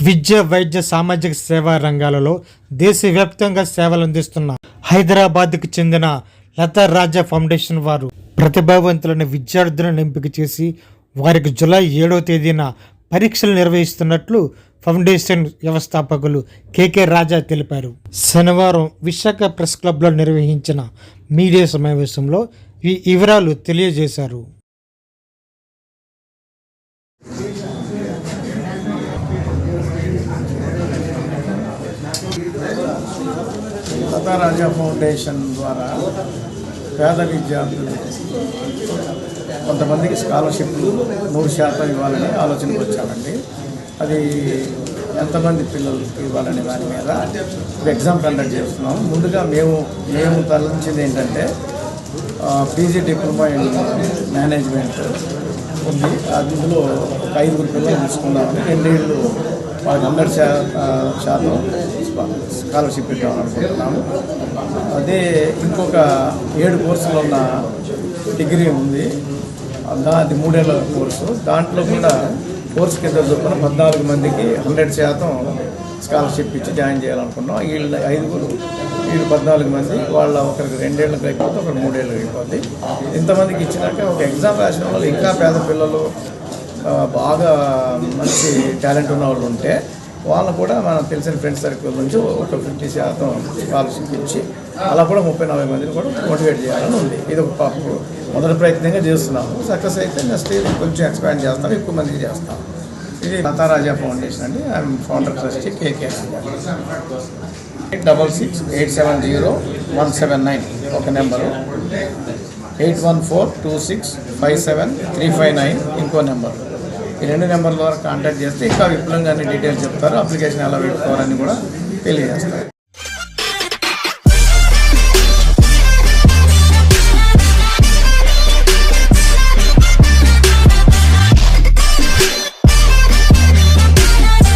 విద్య వైద్య సామాజిక సేవా రంగాలలో దేశవ్యాప్తంగా సేవలు అందిస్తున్న హైదరాబాద్కు చెందిన లతా రాజా ఫౌండేషన్ వారు ప్రతిభావంతులైన విద్యార్థులను ఎంపిక చేసి వారికి జులై ఏడవ తేదీన పరీక్షలు నిర్వహిస్తున్నట్లు ఫౌండేషన్ వ్యవస్థాపకులు కేకే రాజా తెలిపారు. శనివారం విశాఖ ప్రెస్ క్లబ్లో నిర్వహించిన మీడియా సమావేశంలో ఈ వివరాలు తెలియజేశారు. లతారాజా ఫౌండేషన్ ద్వారా పేద విద్యార్థులు కొంతమందికి స్కాలర్షిప్లు నూరు శాతం ఇవ్వాలని ఆలోచనకు వచ్చామండి అది ఎంతమంది పిల్లలకి ఇవ్వాలనే దాని మీద ఎగ్జామ్ కండక్ట్ చేస్తున్నాం. ముందుగా మేము మేము తలంచింది ఏంటంటే పీజీ డిప్లొమా ఇన్ మేనేజ్మెంట్ ఉంది. అందులో ఒక ఐదుగురు పిల్లలు తీసుకుందామని రెండేళ్ళు వాళ్ళకి హండ్రెడ్ శా శాతం స్కాలర్షిప్ ఇద్దామనుకుంటున్నాము అదే ఇంకొక ఏడు కోర్సులు ఉన్న డిగ్రీ ఉంది. అది మూడేళ్ళ కోర్సు. దాంట్లో కూడా కోర్సు కింద చొప్పున పద్నాలుగు మందికి హండ్రెడ్ శాతం స్కాలర్షిప్ ఇచ్చి జాయిన్ చేయాలనుకున్నాం. వీళ్ళ ఐదుగురు వీళ్ళు పద్నాలుగు మంది వాళ్ళ ఒకరికి రెండేళ్ళకి అయిపోతే ఒకరికి మూడేళ్ళకి అయిపోద్ది. ఇంతమందికి ఇచ్చినాక ఒక ఎగ్జామ్ రాసిన వాళ్ళు ఇంకా పేద పిల్లలు బాగా మంచి టాలెంట్ ఉన్న వాళ్ళు ఉంటే వాళ్ళని కూడా మనం తెలిసిన ఫ్రెండ్స్ సర్కిల్ నుంచి ఒక ఫిఫ్టీ శాతం స్కాలర్షిప్ ఇచ్చి అలా కూడా ముప్పై నలభై మందిని కూడా మోటివేట్ చేయాలని ఉంది. ఇది ఒక పాప మొదటి ప్రయత్నంగా చేస్తున్నాము. సక్సెస్ అయితే నెక్స్ట్ కొంచెం ఎక్స్పాండ్ చేస్తాం ఎక్కువ మందికి చేస్తాం. ఇది లతారాజా ఫౌండేషన్ అండి. I'm founder trustee K K eight double six eight seven zero one seven nine. ఒక number. Eight one four two six five seven three five nine ఇంకో నెంబర్. ఈ రెండు నెంబర్ల ద్వారా కాంటాక్ట్ చేస్తే ఇంకా విపులంగా అన్ని డీటెయిల్స్ చెప్తారు. అప్లికేషన్ ఎలా పెట్టుకోవాలని కూడా తెలియజేస్తారు.